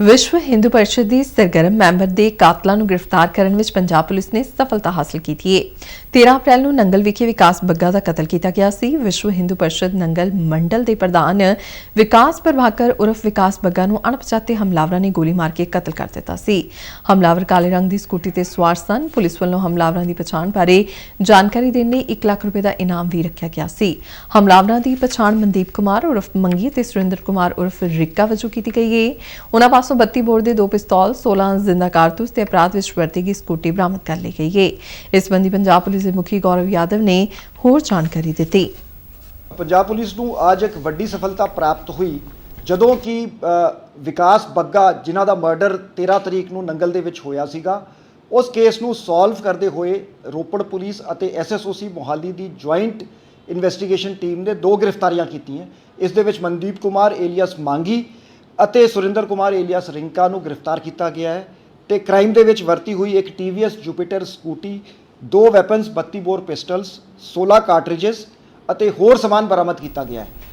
ਵਿਸ਼ਵ ਹਿੰਦੂ ਪਰਿਸ਼ਦ ਦੀ ਸਰਗਰਮ ਮੈਂਬਰ ਦੇ ਕਾਤਲਾਂ ਨੂੰ ਗ੍ਰਿਫਤਾਰ ਕਰਨ ਵਿੱਚ ਪੰਜਾਬ ਪੁਲਿਸ ਨੇ ਸਫਲਤਾ ਹਾਸਲ ਕੀਤੀ ਹੈ 13 ਅਪ੍ਰੈਲ ਨੂੰ ਨੰਗਲ ਵਿਖੇ ਵਿਕਾਸ ਬੱਗਾ ਦਾ ਕਤਲ ਕੀਤਾ ਗਿਆ ਸੀ। ਵਿਸ਼ਵ ਹਿੰਦੂ ਪਰਿਸ਼ਦ ਨੰਗਲ ਮੰਡਲ ਦੇ ਪ੍ਰਧਾਨ ਵਿਕਾਸ ਪ੍ਰਭਾਕਰ ਉਰਫ ਵਿਕਾਸ ਬੱਗਾ ਨੂੰ ਅਣਪਛਾਤੇ ਹਮਲਾਵਰਾਂ ਨੇ ਗੋਲੀ ਮਾਰ ਕੇ ਕਤਲ ਕਰ ਦਿੱਤਾ ਸੀ। ਹਮਲਾਵਰ ਕਾਲੇ ਰੰਗ ਦੀ ਸਕੂਟੀ ਤੇ ਸਵਾਰ ਸਨ। ਪੁਲਿਸ ਵੱਲੋਂ ਹਮਲਾਵਰਾਂ ਦੀ ਪਛਾਣ ਬਾਰੇ ਜਾਣਕਾਰੀ ਦੇਣ ਲਈ 1 ਲੱਖ ਰੁਪਏ ਦਾ ਇਨਾਮ ਵੀ ਰੱਖਿਆ ਗਿਆ ਸੀ। ਹਮਲਾਵਰਾਂ ਦੀ ਪਛਾਣ ਮਨਦੀਪ ਕੁਮਾਰ ਉਰਫ ਮੰਗੀ ਤੇ ਸੁਰਿੰਦਰ ਕੁਮਾਰ ਉਰਫ ਰਿੱਕਾ ਵਜੋਂ ਕੀਤੀ ਗਈ ਹੈ ਉਹਨਾਂ ਪਾਸੋਂ 32 ਬੋਰ ਦੇ ਦੋ ਪਿਸਤੌਲ 16 ਜ਼ਿੰਦਾ ਕਾਰਤੂਸ ਤੇ ਅਪਰਾਧ ਵਿੱਚ ਵਰਤੀ ਗਈ ਸਕੂਟੀ ਬਰਾਮਦ ਕਰ ਲਈ ਗਈ ਹੈ ਇਸ ਸੰਬੰਧੀ ਪੰਜਾਬ ਪੁਲਿਸ ਦੇ ਮੁਖੀ ਗੌਰਵ ਯਾਦਵ ਨੇ ਹੋਰ ਜਾਣਕਾਰੀ ਦਿੱਤੀ। ਪੰਜਾਬ ਪੁਲਿਸ ਨੂੰ ਅੱਜ ਇੱਕ ਵੱਡੀ ਸਫਲਤਾ ਪ੍ਰਾਪਤ ਹੋਈ, ਜਦੋਂ ਕਿ ਵਿਕਾਸ ਬੱਗਾ, ਜਿਨ੍ਹਾਂ ਦਾ ਮਰਡਰ 13 ਤਰੀਕ ਨੂੰ ਨੰਗਲ ਦੇ ਵਿੱਚ ਹੋਇਆ ਸੀਗਾ, ਉਸ ਕੇਸ ਨੂੰ ਸੋਲਵ ਕਰਦੇ ਹੋਏ ਰੋਪੜ ਪੁਲਿਸ ਅਤੇ ਐਸਐਸਓਸੀ ਮੋਹਾਲੀ ਦੀ ਜੁਆਇੰਟ ਇਨਵੈਸਟੀਗੇਸ਼ਨ ਟੀਮ ਨੇ ਦੋ ਗ੍ਰਿਫਤਾਰੀਆਂ ਕੀਤੀਆਂ। ਇਸ ਦੇ ਵਿੱਚ ਮਨਦੀਪ ਕੁਮਾਰ, ਏਲੀਅਸ ਮੰਗੀ ਅਤੇ ਸੁਰਿੰਦਰ ਕੁਮਾਰ ਏਲੀਅਸ ਰਿੰਕਾ ਨੂੰ ਗ੍ਰਿਫਤਾਰ ਕੀਤਾ ਗਿਆ ਹੈ ਤੇ ਕ੍ਰਾਈਮ ਦੇ ਵਿੱਚ ਵਰਤੀ ਹੋਈ ਇੱਕ TVS ਜੁਪੀਟਰ ਸਕੂਟੀ, ਦੋ ਵੈਪਨਸ 32 ਬੋਰ ਪਿਸਟਲਸ 16 ਕਾਰਟ੍ਰਿਜਸ ਅਤੇ ਹੋਰ ਸਮਾਨ ਬਰਾਮਦ ਕੀਤਾ ਗਿਆ ਹੈ।